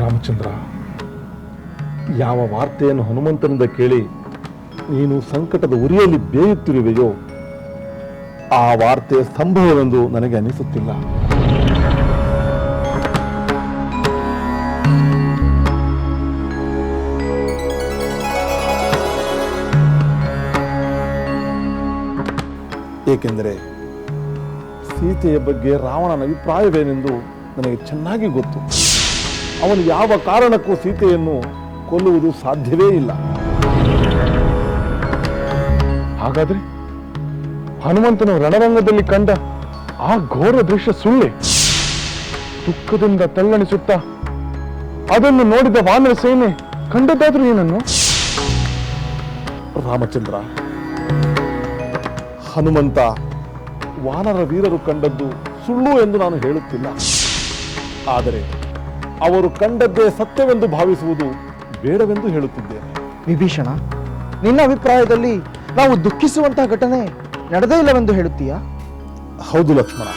ರಾಮಚಂದ್ರ, ಯಾವ ವಾರ್ತೆಯನ್ನು ಹನುಮಂತನಿಂದ ಕೇಳಿ ನೀನು ಸಂಕಟದ ಉರಿಯಲ್ಲಿ ಬೇಯುತ್ತಿರುವೆಯೋ, ಆ ವಾರ್ತೆ ಸಂಭವವೆಂದು ನನಗೆ ಅನಿಸುತ್ತಿಲ್ಲ. ಏಕೆಂದರೆ ಸೀತೆಯ ಬಗ್ಗೆ ರಾವಣನ ಅಭಿಪ್ರಾಯವೇನೆಂದು ನನಗೆ ಚೆನ್ನಾಗಿ ಗೊತ್ತು. ಅವನು ಯಾವ ಕಾರಣಕ್ಕೂ ಸೀತೆಯನ್ನು ಕೊಲ್ಲುವುದು ಸಾಧ್ಯವೇ ಇಲ್ಲ. ಹಾಗಾದ್ರೆ ಹನುಮಂತನು ರಣರಂಗದಲ್ಲಿ ಕಂಡ ಆ ಘೋರ ದೃಶ್ಯ ಸುಳ್ಳೆ. ದುಃಖದಿಂದ ತಲ್ಲಣಿಸುತ್ತಾ ಅದನ್ನು ನೋಡಿದ ವಾನರ ಸೇನೆ ಕಂಡದ್ದಾದ್ರೂ ಏನನ್ನು? ರಾಮಚಂದ್ರ, ಹನುಮಂತ ವಾನರ ವೀರರು ಕಂಡದ್ದು ಸುಳ್ಳು ಎಂದು ನಾನು ಹೇಳುತ್ತಿಲ್ಲ. ಆದರೆ ಅವರು ಕಂಡದ್ದೇ ಸತ್ಯವೆಂದು ಭಾವಿಸುವುದು ಬೇಡವೆಂದು ಹೇಳುತ್ತಿದ್ದೇನೆ ವಿಭೀಷಣ ನಿನ್ನ ಅಭಿಪ್ರಾಯದಲ್ಲಿ ನಾವು ದುಃಖಿಸುವಂತಹ ಘಟನೆ ನಡೆದೇ ಇಲ್ಲವೆಂದು ಹೇಳುತ್ತೀಯಾ? ಹೌದು ಲಕ್ಷ್ಮಣ.